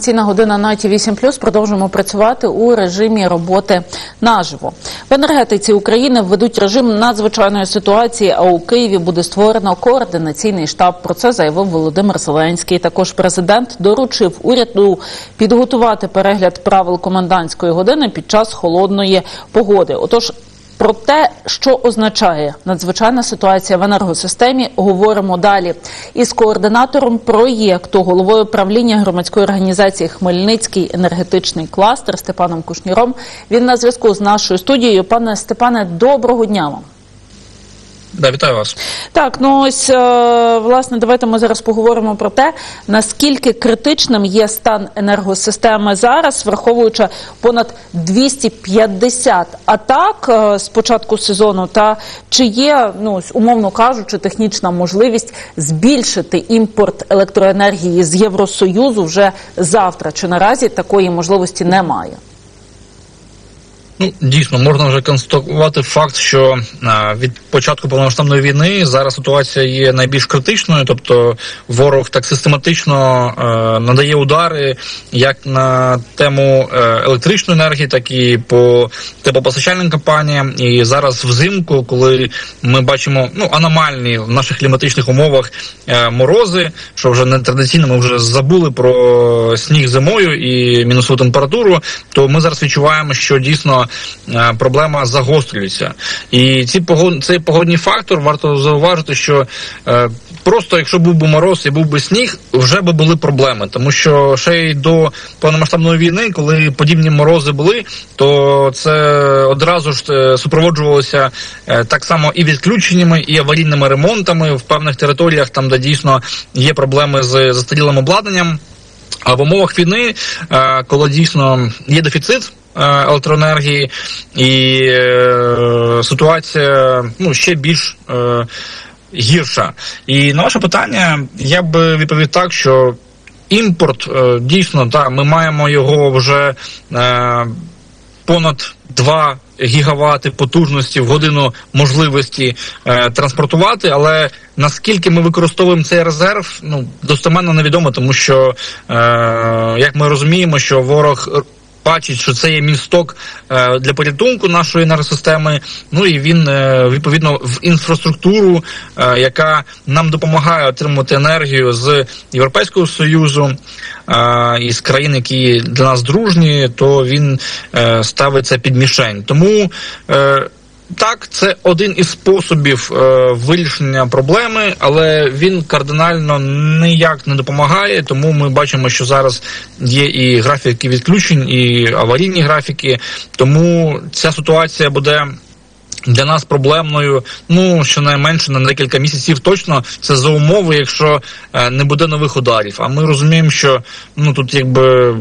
Ціна година на ті 8 продовжуємо працювати у режимі роботи наживо. В енергетиці України введуть режим надзвичайної ситуації. А у Києві буде створено координаційний штаб. Про це заявив Володимир Зеленський. Також президент доручив уряду підготувати перегляд правил комендантської години під час холодної погоди. Отож. Про те, що означає надзвичайна ситуація в енергосистемі, говоримо далі. Із координатором проєкту, головою правління громадської організації Хмельницький енергетичний кластер Степаном Кушніром. Він на зв'язку з нашою студією. Пане Степане, доброго дня вам. Да, вітаю вас. Так, ну ось е, власне, давайте ми зараз поговоримо про те, наскільки критичним є стан енергосистеми зараз, враховуючи понад 250 атак е, з початку сезону. Та чи є, ну умовно кажучи, технічна можливість збільшити імпорт електроенергії з Євросоюзу вже завтра? Чи наразі такої можливості немає? Ну дійсно можна вже констатувати факт, що а, від початку повномасштабної війни зараз ситуація є найбільш критичною, тобто ворог так систематично е, надає удари як на тему е, електричної енергії, так і по теплопостачальним компаніям. І зараз взимку, коли ми бачимо ну аномальні в наших кліматичних умовах е, морози, що вже не традиційно, ми вже забули про сніг зимою і мінусову температуру, то ми зараз відчуваємо, що дійсно е, проблема загострюється. І ці погод... цей погодний фактор варто зауважити, що е, просто якщо був би мороз і був би сніг, вже би були проблеми. Тому що ще й до повномасштабної війни, коли подібні морози були, то це одразу ж е, супроводжувалося так само і відключеннями, і аварійними ремонтами в певних територіях, там де дійсно є проблеми з застарілим обладнанням. А в умовах війни, е, коли дійсно є дефіцит е, електроенергії, і е, ситуація ну ще більш гірша. І на ваше питання я б відповів так, що імпорт дійсно так, ми маємо його вже понад 2 гігавати потужності в годину можливості е, транспортувати, але наскільки ми використовуємо цей резерв, ну достеменно невідомо, тому що е, як ми розуміємо, що ворог бачить, що це є місток е, для порятунку нашої енергосистеми. Ну і він е, відповідно в інфраструктуру, е, яка нам допомагає отримувати енергію з Європейського союзу е, і країн, які для нас дружні, то він е, ставиться під мішень. Тому е, так, це один із способів е, вирішення проблеми, але він кардинально ніяк не допомагає. Тому ми бачимо, що зараз є і графіки відключень, і аварійні графіки. Тому ця ситуація буде. Для нас проблемною, ну щонайменше на декілька місяців точно це за умови, якщо е, не буде нових ударів. А ми розуміємо, що ну тут якби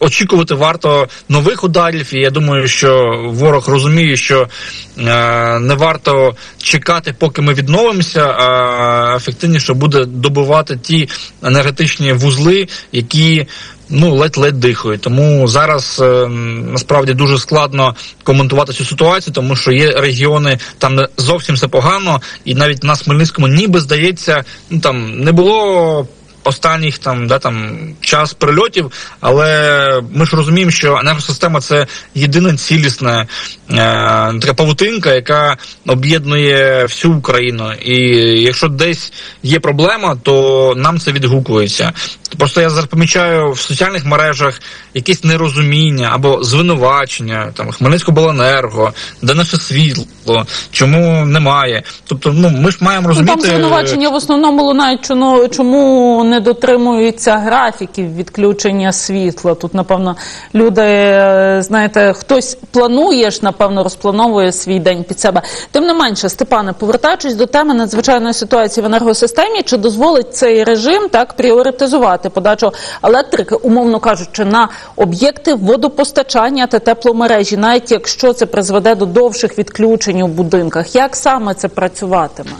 очікувати варто нових ударів, і я думаю, що ворог розуміє, що е, не варто чекати, поки ми відновимося, а ефективніше буде добивати ті енергетичні вузли, які. Ну, ледь-ледь дихають. Тому зараз е, насправді дуже складно коментувати цю ситуацію, тому що є регіони, там зовсім все погано, і навіть на Смельницькому ніби здається, ну там не було останніх там да там час прильотів, але ми ж розуміємо, що енергосистема це єдина цілісна е, така павутинка, яка об'єднує всю Україну. І якщо десь є проблема, то нам це відгукується. Просто я зараз помічаю в соціальних мережах якесь нерозуміння або звинувачення там Хмельницькобленерго, де наше світло, чому немає. Тобто, ну ми ж маємо розуміти. Ну, там звинувачення в основному лунають, чому, чому не дотримуються графіків відключення світла. Тут, напевно, люди, е, знаєте, хтось планує напевно, розплановує свій день під себе. Тим не менше, Степане, повертаючись до теми надзвичайної ситуації в енергосистемі, чи дозволить цей режим так пріоритизувати подачу електрики, умовно кажучи, на об'єкти водопостачання та тепломережі, навіть якщо це призведе до довших відключень у будинках, як саме це працюватиме?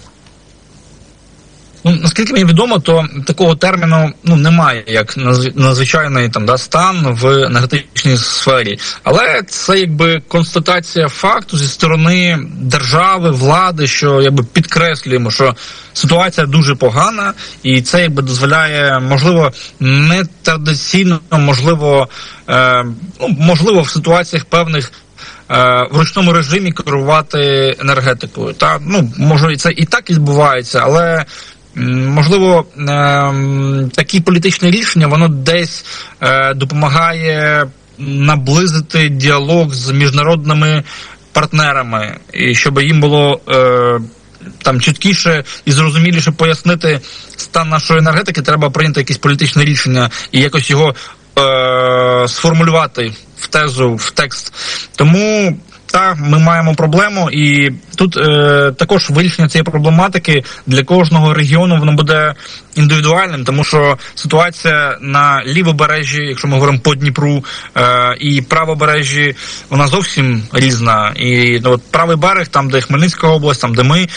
Ну, наскільки мені відомо, то такого терміну ну немає як надзвичайний там да стан в енергетичній сфері, але це якби констатація факту зі сторони держави, влади, що якби підкреслюємо, що ситуація дуже погана, і це якби дозволяє, можливо, не традиційно, можливо, е, ну можливо, в ситуаціях певних. е, В ручному режимі керувати енергетикою, та ну може і це і так відбувається, але можливо ем, такі політичні рішення воно десь е, допомагає наблизити діалог з міжнародними партнерами, і щоб їм було е, там чіткіше і зрозуміліше пояснити стан нашої енергетики, треба прийняти якесь політичне рішення і якось його е, сформулювати в тезу, в текст. Тому так, ми маємо проблему, і тут е, також вирішення цієї проблематики для кожного регіону воно буде індивідуальним, тому що ситуація на лівобережжі, якщо ми говоримо по Дніпру, е, і правобережжі, вона зовсім різна. І ну, от правий берег, там де Хмельницька область, там де ми,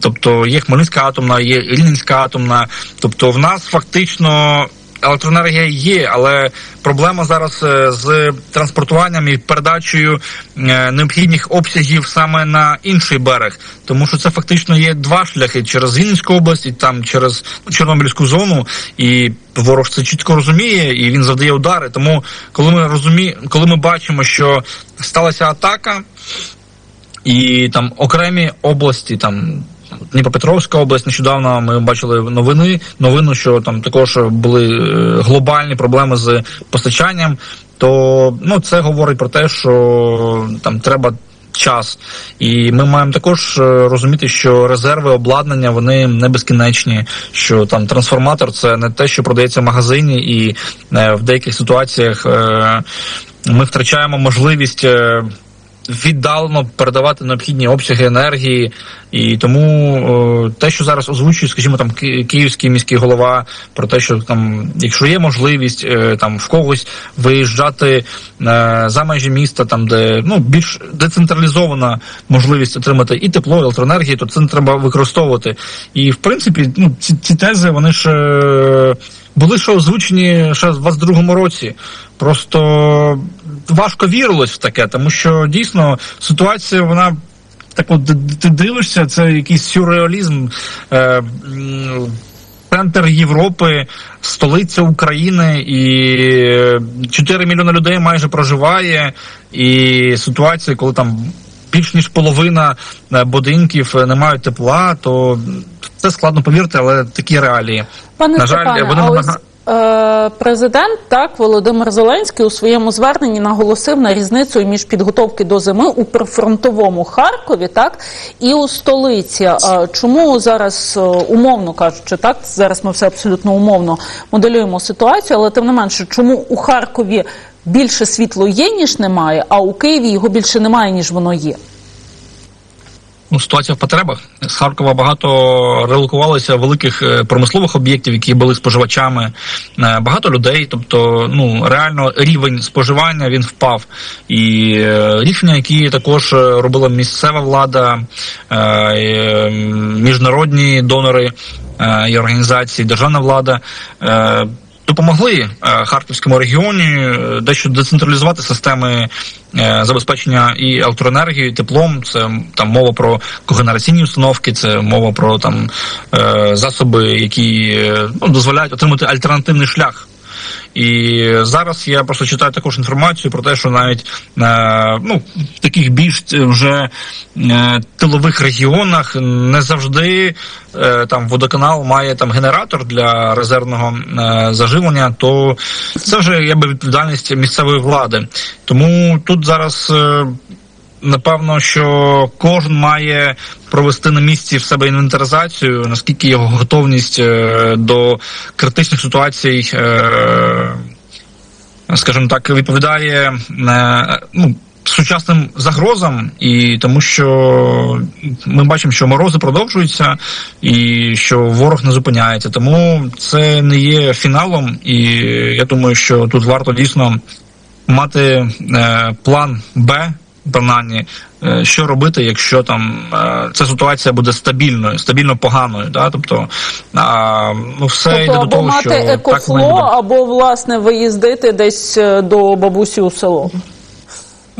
тобто є Хмельницька атомна, є Рівненська атомна. Тобто, в нас фактично електроенергія є, але проблема зараз е, з транспортуванням і передачею е, необхідних обсягів саме на інший берег, тому що це фактично є два шляхи через Вінницьку область і там через Чорнобильську зону, і ворог це чітко розуміє, і він завдає удари. Тому, коли ми розумі... коли ми бачимо, що сталася атака, і там окремі області, там Дніпропетровська область, нещодавно ми бачили новини. Новину, що там також були е, глобальні проблеми з постачанням. То ну це говорить про те, що там треба. Час, і ми маємо також е, розуміти, що резерви обладнання вони не безкінечні. Що там трансформатор це не те, що продається в магазині, і е, в деяких ситуаціях ми втрачаємо можливість віддалено передавати необхідні обсяги енергії, і тому е, те, що зараз озвучує, скажімо, там київський міський голова про те, що там, якщо є можливість е, там в когось виїжджати е, за межі міста, там де ну більш децентралізована можливість отримати і тепло, і електроенергію, то це не треба використовувати. І в принципі, ну ці, ці тези вони ж. були ще озвучені ще в 22-му році. Просто важко вірилось в таке, тому що дійсно ситуація вона. Так от ти дивишся, це якийсь сюрреалізм. Е, Центр Європи, столиця України, і 4 мільйони людей майже проживає. І ситуація, коли там більш ніж половина е, будинків е, не мають тепла, то це складно повірити, але такі реалії. Пане На жаль, Степане, вони а ось президент так Володимир Зеленський у своєму зверненні наголосив на різницю між підготовки до зими у прифронтовому Харкові, так і у столиці. Е, чому зараз е, умовно кажучи, так зараз ми все абсолютно умовно моделюємо ситуацію, але тим не менше, чому у Харкові більше світло є ніж немає, а у Києві його більше немає ніж воно є? Ну, ситуація в потребах. З Харкова багато релокувалося великих е, промислових об'єктів, які були споживачами. Е, Багато людей, тобто, ну реально рівень споживання він впав. І е, рішення, які також робила місцева влада, міжнародні донори і організації, державна влада. Допомогли е, харківському регіоні е, дещо децентралізувати системи е, забезпечення і електроенергією, і теплом. Це там мова про когенераційні установки, це мова про там засоби, які ну, дозволяють отримати альтернативний шлях. І зараз я просто читаю також інформацію про те, що навіть е, ну, таких більш вже е, тилових регіонах не завжди е, там водоканал має там генератор для резервного е, заживлення, то це вже якби відповідальність місцевої влади. Тому тут зараз. Напевно, що кожен має провести на місці в себе інвентаризацію, наскільки його готовність е, до критичних ситуацій, е, скажімо так, відповідає е, ну, сучасним загрозам, і тому що ми бачимо, що морози продовжуються, і що ворог не зупиняється. Тому це не є фіналом, і я думаю, що тут варто дійсно мати план Б принаймні е, що робити, якщо там е, ця ситуація буде стабільною, стабільно поганою. Да? Тобто, а, ну все Тобто йде до того, мати що так екофло, ми або власне виїздити десь е, до бабусі у село.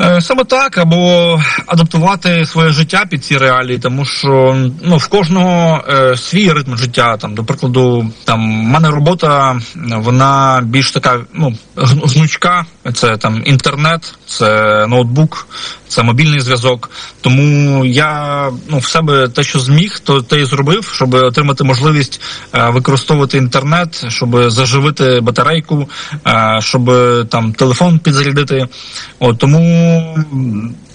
Е, Саме так, або адаптувати своє життя під ці реалії, тому що ну в кожного е, свій ритм життя. Там, до прикладу, там в мене робота, вона більш така, ну гну- гнучка. Це там інтернет, це ноутбук, це мобільний зв'язок. Тому я ну в себе те, що зміг, то те і зробив, щоб отримати можливість е, використовувати інтернет, щоб заживити батарейку, е, щоб там телефон підзарядити. От тому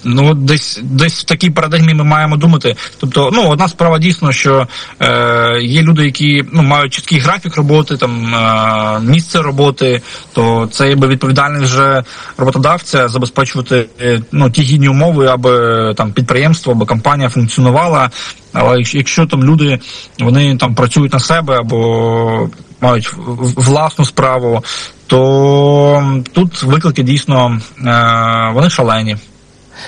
ну десь десь в такій парадигмі ми маємо думати. Тобто, ну одна справа дійсно, що е, є люди, які ну мають чіткий графік роботи, там е, місце роботи, то це якби відповідальність вже роботодавця забезпечувати е, ну ті гідні умови, аби там підприємство або компанія функціонувала. Але якщо, якщо там люди вони там працюють на себе або мають власну справу, то тут виклики дійсно е, вони шалені.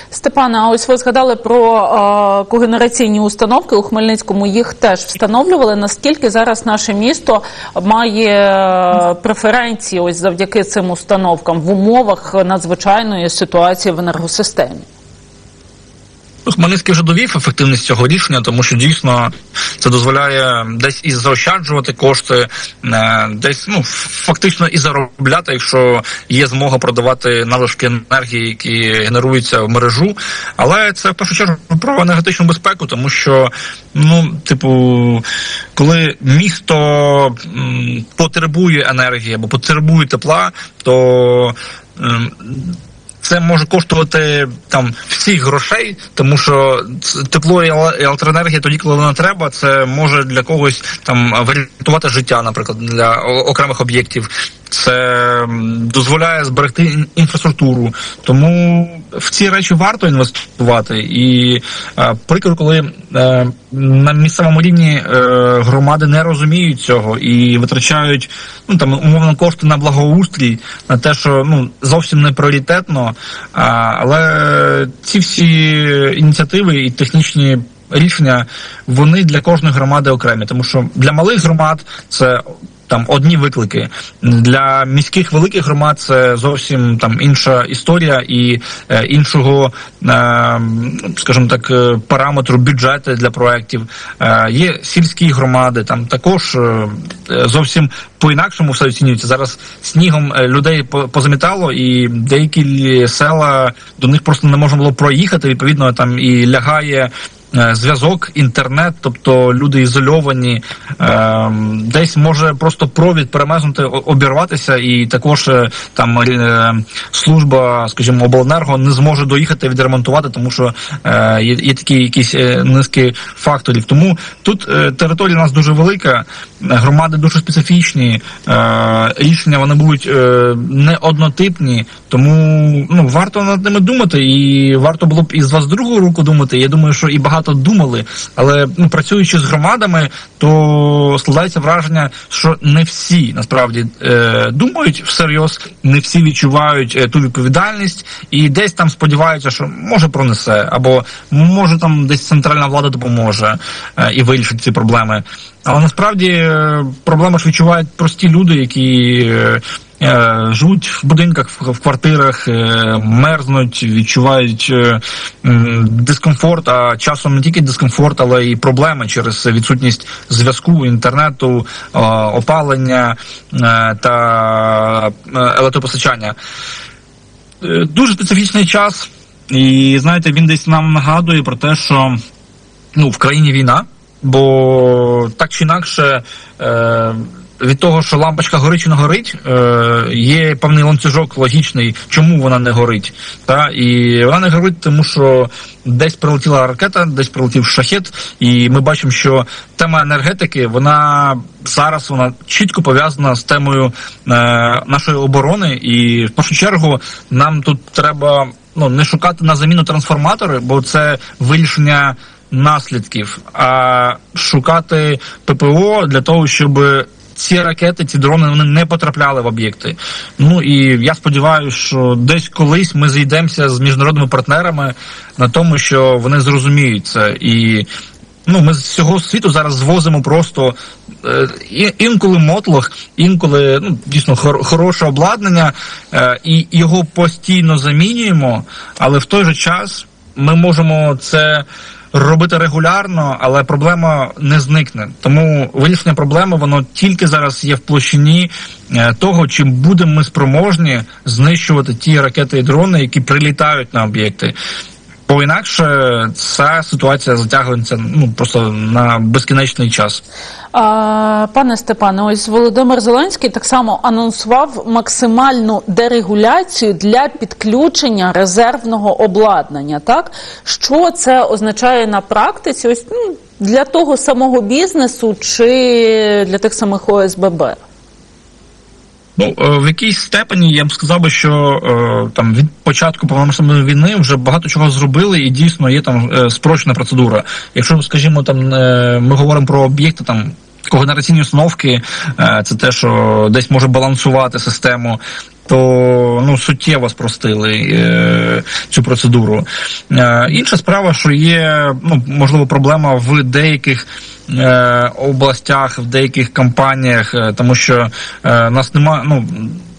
Степане, а ось ви згадали про е, когенераційні установки у Хмельницькому. Їх теж встановлювали. Наскільки зараз наше місто має е, преференції ось завдяки цим установкам в умовах надзвичайної ситуації в енергосистемі? Хмельницький вже довів ефективність цього рішення, тому що дійсно це дозволяє десь і заощаджувати кошти, е, десь ну фактично і заробляти, якщо є змога продавати налишки енергії, які генеруються в мережу. Але це в першу чергу про енергетичну безпеку, тому що ну, типу, коли місто потребує енергії або потребує тепла, то це може коштувати там всіх грошей, тому що тепло і еле- електроенергія тоді, коли вона треба, це може для когось там врятувати життя, наприклад, для окремих об'єктів. Це дозволяє зберегти інфраструктуру. Тому в ці речі варто інвестувати. І е, прикро, коли е, на місцевому рівні е, громади не розуміють цього і витрачають ну там умовно кошти на благоустрій, на те, що ну зовсім не пріоритетно. А, але ці всі ініціативи і технічні рішення вони для кожної громади окремі, тому що для малих громад це. Там одні виклики для міських великих громад це зовсім там інша історія і е, іншого, е, скажімо так, е, параметру бюджети для проєктів. Е, є сільські громади, там також е, зовсім по-інакшому все оцінюється. Зараз снігом е, людей по- позамітало, і деякі села до них просто не можна було проїхати. Відповідно, там і лягає. Е, Зв'язок, інтернет, тобто люди ізольовані, е, десь може просто провід перемезнути, обірватися, і також е, там е, служба, скажімо, обленерго не зможе доїхати відремонтувати, тому що є, є такі якісь низки факторів. Тому тут територія у нас дуже велика, громади дуже специфічні, рішення вони будуть не однотипні, тому ну варто над ними думати, і варто було б і з 22-го року думати. Я думаю, що і багато думали, але ну працюючи з громадами, то складається враження, що не всі насправді е, думають всерйоз, не всі відчувають е, ту відповідальність, і десь там сподіваються, що може пронесе, або може там десь центральна влада допоможе е, і вирішить ці проблеми. Але насправді е, проблеми ж відчувають прості люди, які е, живуть в будинках, в, квартирах, е, мерзнуть, відчувають е, дискомфорт, а часом не тільки дискомфорт, але і проблеми через відсутність зв'язку, інтернету, е, опалення е, та е, електропостачання. Е, Дуже специфічний час, і знаєте, він десь нам нагадує про те, що ну, в країні війна, бо так чи інакше. Е, від того, що лампочка горить чи не горить, е, є певний ланцюжок логічний, чому вона не горить. Та? І вона не горить, тому що десь прилетіла ракета, десь прилетів шахет, і ми бачимо, що тема енергетики, вона зараз вона чітко пов'язана з темою е, нашої оборони. І в першу чергу нам тут треба ну, не шукати на заміну трансформатори, бо це вирішення наслідків, а шукати ППО для того, щоб ці ракети, ці дрони вони не потрапляли в об'єкти. Ну і я сподіваюся, що десь колись ми зійдемося з міжнародними партнерами на тому, що вони зрозуміють це і. Ну, ми з всього світу зараз звозимо просто е, інколи мотлох, інколи ну, дійсно хор- хороше обладнання, е, і його постійно замінюємо, але в той же час ми можемо це робити регулярно, але проблема не зникне. Тому вирішення проблеми воно тільки зараз є в площині е, того, чим будемо ми спроможні знищувати ті ракети і дрони, які прилітають на об'єкти. Бо інакше ця ситуація затягується ну просто на безкінечний час. Пане Степане, ось Володимир Зеленський так само анонсував максимальну дерегуляцію для підключення резервного обладнання. Так що це означає на практиці? Ось ну, для того самого бізнесу чи для тих самих ОСББ? Ну е, в якійсь степені я б сказав би, що е, там від початку повномасштабної війни вже багато чого зробили, і дійсно є там е, спрощена процедура. Якщо скажімо, там ми говоримо про об'єкти там. Когенераційні установки це те, що десь може балансувати систему, то ну суттєво спростили цю процедуру. Інша справа, що є ну можливо проблема в деяких областях, в деяких компаніях, е, тому що е, нас немає. Ну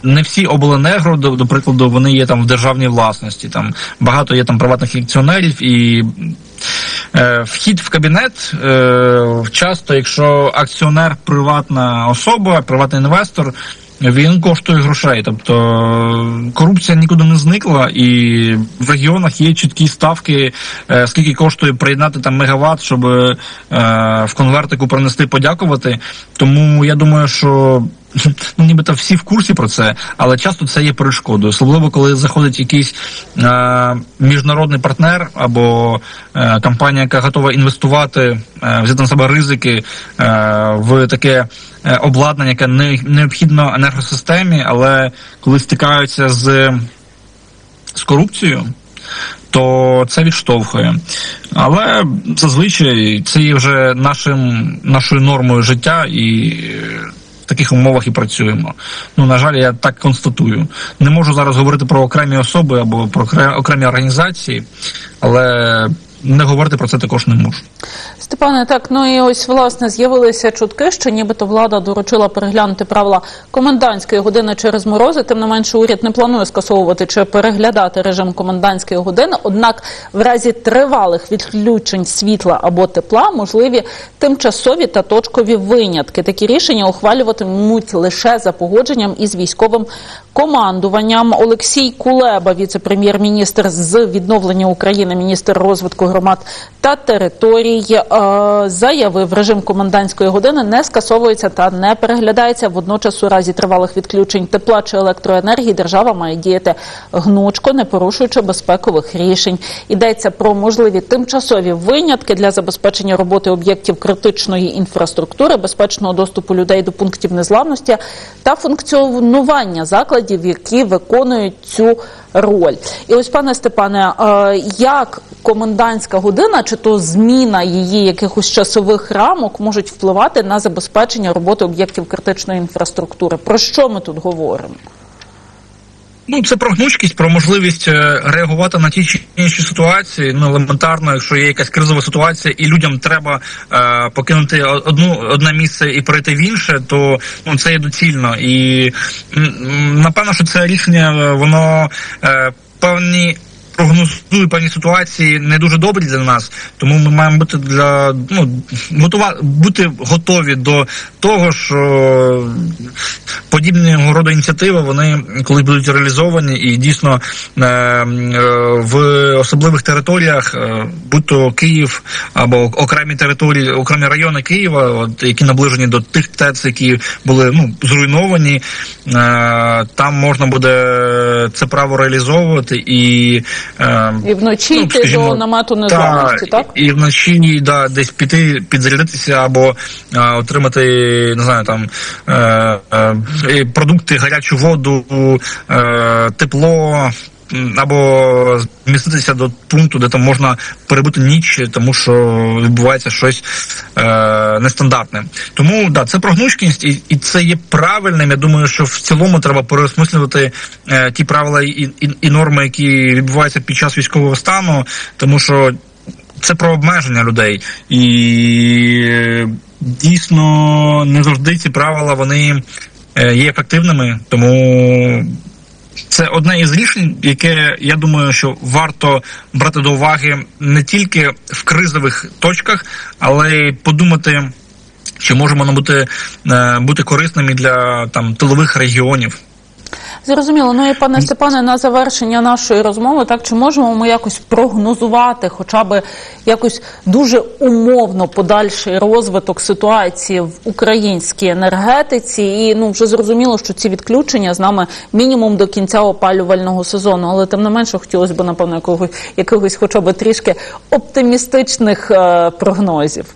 не всі обленерго, до, до прикладу, вони є там в державній власності. Там багато є там приватних акціонерів і. Е, Вхід в кабінет е, часто, якщо акціонер приватна особа, приватний інвестор, він коштує грошей. Тобто корупція нікуди не зникла, і в регіонах є чіткі ставки, е, скільки коштує приєднати там мегаватт, щоб е, в конвертику принести подякувати. Тому я думаю, що ну, нібито всі в курсі про це, але часто це є перешкодою, особливо коли заходить якийсь е, міжнародний партнер або компанія, яка готова інвестувати, взяти на себе ризики в таке обладнання, яке не необхідно енергосистемі, але коли стикаються з, з корупцією. То це відштовхує, але зазвичай це є вже нашим нашою нормою життя, і в таких умовах і працюємо. Ну на жаль, я так констатую. Не можу зараз говорити про окремі особи або про окремі організації, але не говорити про це також не можу. Степане, так ну і ось власне з'явилися чутки, що нібито влада доручила переглянути правила комендантської години через морози. Тим не менше, уряд не планує скасовувати чи переглядати режим комендантської години. Однак, в разі тривалих відключень світла або тепла можливі тимчасові та точкові винятки. Такі рішення ухвалюватимуть лише за погодженням із військовим командуванням. Олексій Кулеба, віце-прем'єр-міністр з відновлення України, міністр розвитку громад та територій, е, заявив, режим комендантської години не скасовується та не переглядається. Водночас, у разі тривалих відключень тепла чи електроенергії, держава має діяти гнучко, не порушуючи безпекових рішень. Йдеться про можливі тимчасові винятки для забезпечення роботи об'єктів критичної інфраструктури, безпечного доступу людей до пунктів незламності та функціонування закладів, які виконують цю роль. І ось, пане Степане, е, як комендантська година чи то зміна її якихось часових рамок можуть впливати на забезпечення роботи об'єктів критичної інфраструктури? Про що ми тут говоримо? Ну, це про гнучкість, про можливість е, реагувати на ті чи інші ситуації. Ну елементарно, якщо є якась кризова ситуація, і людям треба е, покинути одну одне місце і перейти в інше, то ну це є доцільно. І напевно, що це рішення е, воно е, певні. Прогнозує певні ситуації не дуже добрі для нас, тому ми маємо бути для ну готова бути готові до того, що подібного роду ініціативи вони коли будуть реалізовані, і дійсно е, е, в особливих територіях, е, будь то Київ або окремі території, окремі райони Києва, от які наближені до тих ТЕЦ, які були ну зруйновані, е, там можна буде це право реалізовувати і. Е, І вночі Ну, йти скажімо, до намету незламності, так? і вночі да, десь піти, підзарядитися або а, отримати, не знаю, там е, е, продукти, гарячу воду, е, тепло. Або зміститися до пункту, де там можна перебути ніч, тому що відбувається щось е, нестандартне. Тому да, це про гнучкість, і, і це є правильним. Я думаю, що в цілому треба переосмислювати е, ті правила і, і, і норми, які відбуваються під час військового стану, тому що це про обмеження людей, і дійсно не завжди ці правила вони е, є ефективними, тому. Це одне із рішень, яке я думаю, що варто брати до уваги не тільки в кризових точках, але й подумати, чи можемо бути, е, бути корисними для там тилових регіонів. Зрозуміло. Ну і пане Степане, на завершення нашої розмови, так чи можемо ми якось прогнозувати, хоча б якось дуже умовно подальший розвиток ситуації в українській енергетиці? І ну вже зрозуміло, що ці відключення з нами мінімум до кінця опалювального сезону, але тим не менше хотілося б напевно якогось якихось, хоча б трішки оптимістичних е, прогнозів.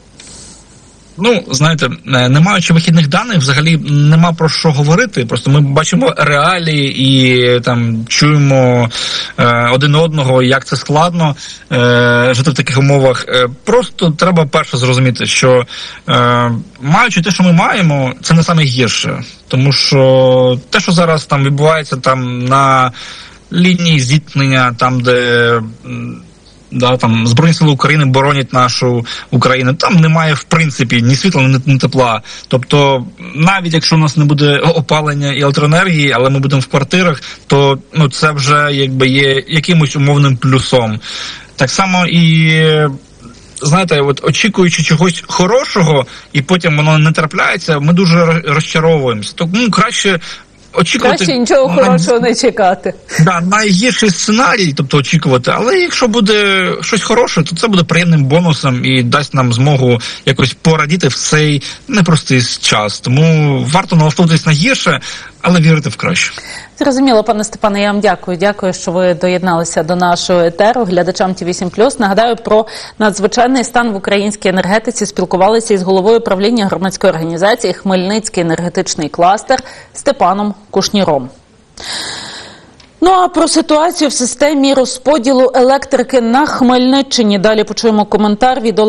Ну, знаєте, е, не маючи вихідних даних, взагалі нема про що говорити. Просто ми бачимо реалії і там чуємо е, один одного, як це складно е, жити в таких умовах. Е, просто треба перше зрозуміти, що е, маючи те, що ми маємо, це не саме гірше, тому що те, що зараз там відбувається там на лінії зіткнення, там де. Да, там Збройні сили України боронять нашу Україну. Там немає в принципі ні світла, ні тепла. Тобто, навіть якщо у нас не буде опалення і електроенергії, але ми будемо в квартирах, то ну це вже якби є якимось умовним плюсом. Так само і. Знаєте, от очікуючи чогось хорошого, і потім воно не трапляється, ми дуже розчаровуємося. Тому краще очікувати Краще нічого хорошого не чекати. Да, найгірший сценарій, тобто очікувати, але якщо буде щось хороше, то це буде приємним бонусом і дасть нам змогу якось порадіти в цей непростий час. Тому варто налаштовуватись на гірше, але вірити в краще. Зрозуміло, пане Степане, я вам дякую. Дякую, що ви доєдналися до нашого етеру. Глядачам ті 8 Нагадаю про надзвичайний стан в українській енергетиці. Спілкувалися із головою правління громадської організації Хмельницький енергетичний кластер Степаном Кушніром. Ну а про ситуацію в системі розподілу електрики на Хмельниччині далі почуємо коментар від Олега.